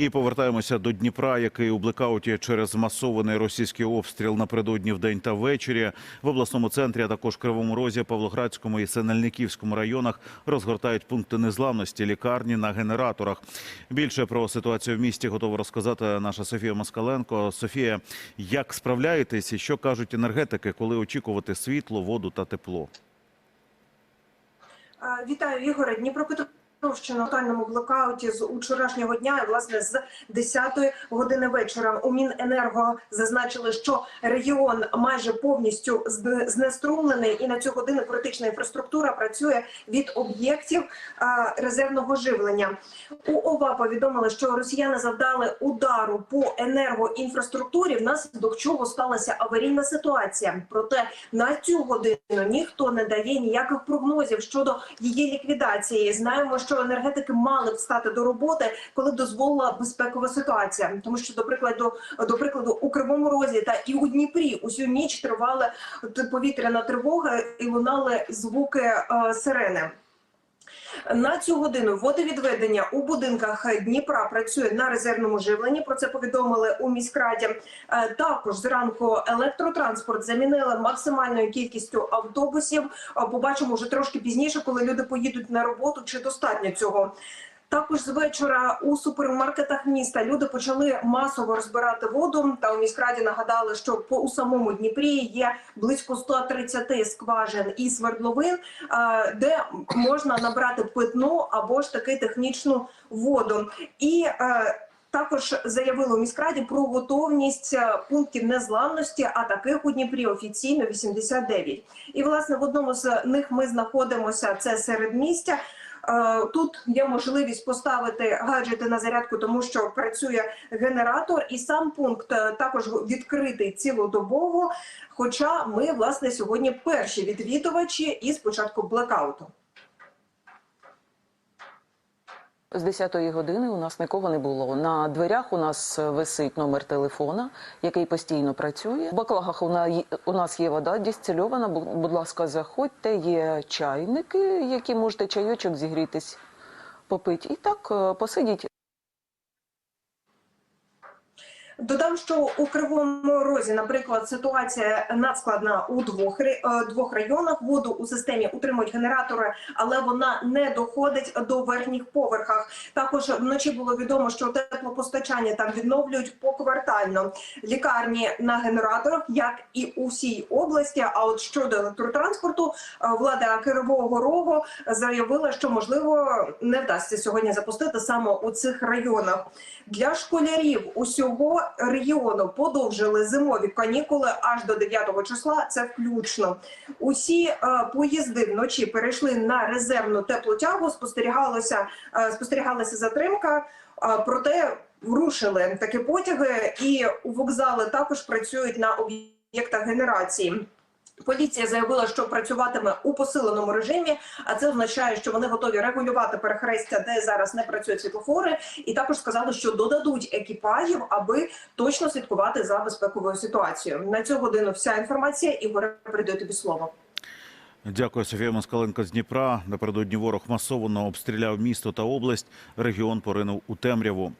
І повертаємося до Дніпра, який у блекауті через масований російський обстріл напередодні вдень та ввечері в обласному центрі, а також Кривому Розі, Павлоградському і Синельниківському районах розгортають пункти незламності, лікарні на генераторах. Більше про ситуацію в місті готова розказати наша Софія Москаленко. Софія, як справляєтесь і що кажуть енергетики, коли очікувати світло, воду та тепло? Вітаю, Ігоре. Дніпропетровщина в тотальному блокауті з учорашнього дня, власне з 10 години вечора у Міненерго зазначили, що регіон майже повністю знеструмлений, і на цю годину критична інфраструктура працює від об'єктів резервного живлення. У ОВА повідомили, що росіяни завдали удару по енергоінфраструктурі, внаслідок чого сталася аварійна ситуація. Проте на цю годину ніхто не дає ніяких прогнозів щодо її ліквідації. Знаємо, що енергетики мали б стати до роботи, коли дозволила безпекова ситуація. Тому що, до прикладу, до прикладу, у Кривому Розі та і у Дніпрі усю ніч тривала повітряна тривога і лунали звуки е, сирени. На цю годину водовідведення у будинках Дніпра працює на резервному живленні. Про це повідомили у міськраді. Е, Також зранку електротранспорт замінили максимальною кількістю автобусів. Е, Побачимо вже трошки пізніше, коли люди поїдуть на роботу. Чи достатньо цього? Також з вечора у супермаркетах міста люди почали масово розбирати воду. Та у міськраді нагадали, що по у самому Дніпрі є близько 130 скважин і свердловин, е, де можна набрати питну або ж таки технічну воду. І е, також заявили у міськраді про готовність е, пунктів незламності, а таких у Дніпрі офіційно 89. І власне в одному з них ми знаходимося. Це середмістя. Е, Тут є можливість поставити гаджети на зарядку, тому що працює генератор, і сам пункт е, також відкритий цілодобово. Хоча ми власне сьогодні перші відвідувачі із початку блекауту. З 10-ї години у нас нікого не було. На дверях у нас висить номер телефона, який постійно працює. В баклагах у нас є вода дистильована. Бу- Будь ласка, заходьте. Є чайники, які можете чайочок зігрітись, попити. І так е, посидіть. Додам, що у кривому розі, наприклад, ситуація надскладна у двох е, двох районах. Воду у системі утримують генератори, але вона не доходить до верхніх поверхах. Також вночі було відомо, що теплопостачання там відновлюють поквартально. Лікарні на генераторах, як і у всій області. А от щодо електротранспорту, е, влада Кривого Рогу заявила, що можливо не вдасться сьогодні запустити саме у цих районах. Для школярів усього регіону подовжили зимові канікули аж до 9 числа. Це включно. Усі е, поїзди вночі перейшли на резервну теплотягу. Спостерігалося е, спостерігалася затримка. е, проте рушили такі потяги, і у вокзали також працюють на об'єктах генерації. Поліція заявила, що працюватиме у посиленому режимі, а це означає, що вони готові регулювати перехрестя, де зараз не працюють світлофори, і також сказали, що додадуть екіпажів, аби точно слідкувати за безпековою ситуацією. На цю годину вся інформація. Ігоре, передаю тобі слово. Дякую, Софія Москаленко з Дніпра. Напередодні ворог масово обстріляв місто та область. Регіон поринув у темряву.